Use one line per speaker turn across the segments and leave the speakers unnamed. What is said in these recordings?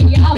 你好，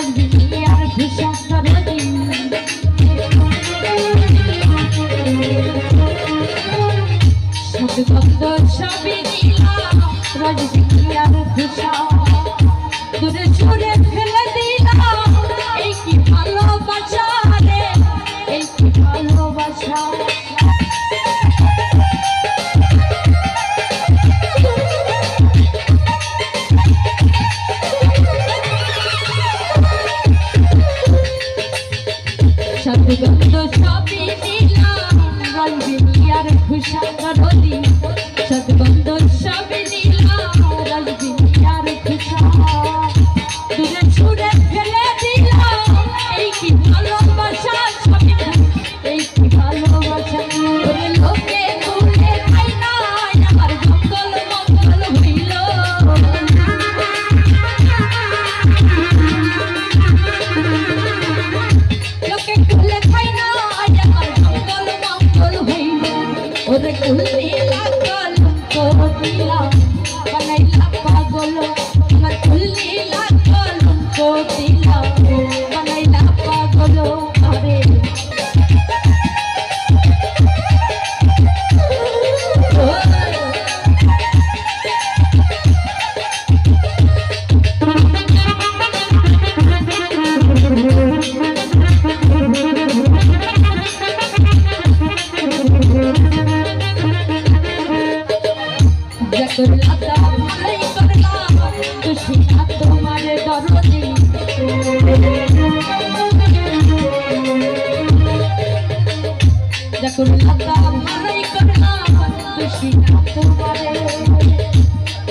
свадьбе. দিগন্ত সবই দিলাম রঞ্জিনী আর খুশাঙ্গ নদী।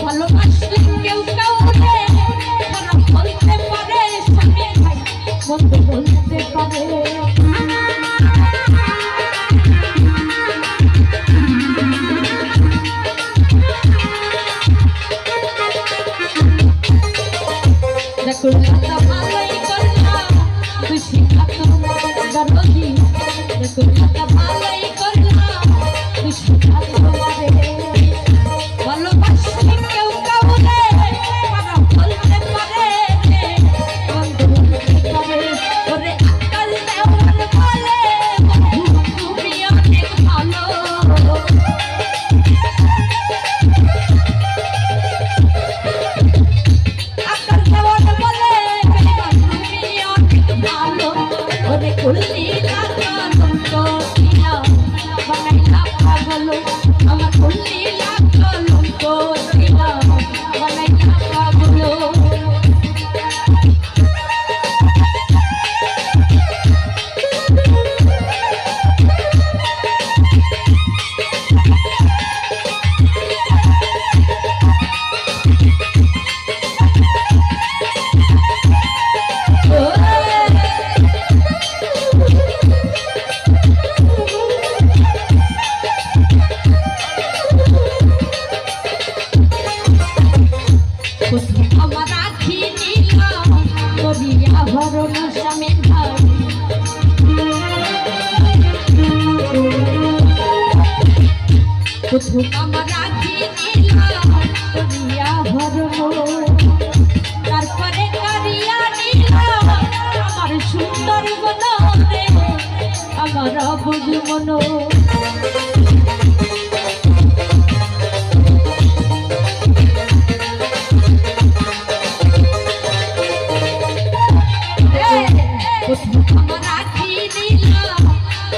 ভালোবাসলে কেউ কাউরে বলতে পারে। স্বামী ভাই বন্ধু Thank you. আমার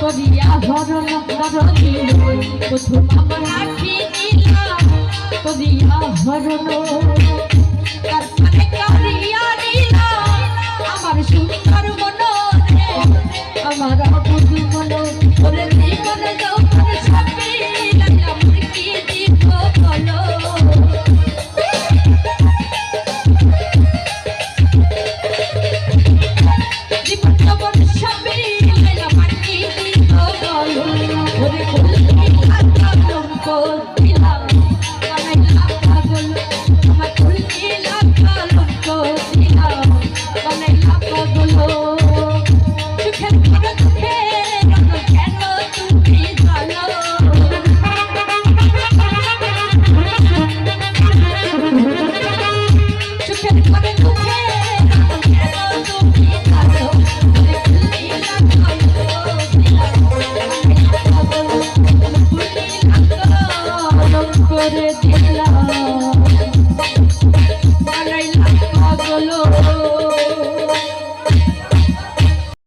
করিয়া হরণ করণী প্রথম আমার আখি দিলাম করিয়া হরণ